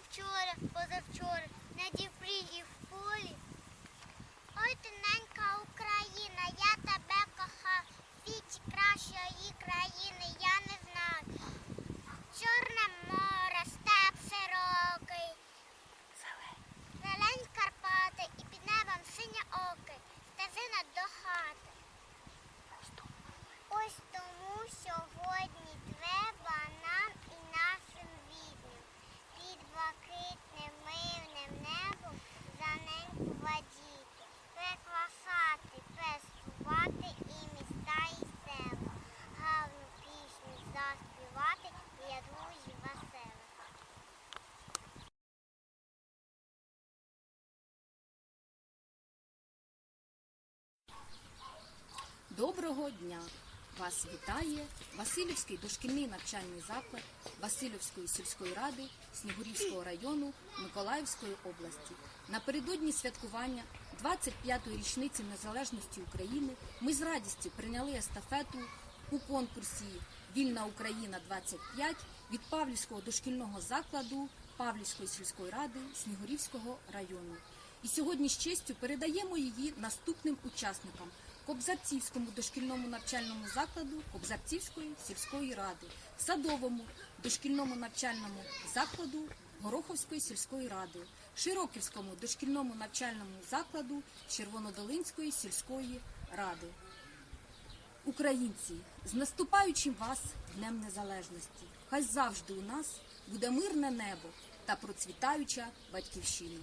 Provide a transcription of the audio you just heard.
Вчора, позавчора, Доброго дня! Вас вітає Васильівський дошкільний навчальний заклад Васильівської сільської ради Снігурівського району Миколаївської області. Напередодні святкування 25-ї річниці незалежності України ми з радістю прийняли естафету у конкурсі Вільна Україна 25 від Павлівського дошкільного закладу Павлівської сільської ради Снігурівського району. І сьогодні з честю передаємо її наступним учасникам Кобзарцівському дошкільному навчальному закладу Кобзарцівської сільської ради, Садовому дошкільному навчальному закладу Гороховської сільської ради, Широківському дошкільному навчальному закладу Червонодолинської сільської ради. Українці, з наступаючим вас Днем Незалежності! Хай завжди у нас буде мирне небо та процвітаюча батьківщина.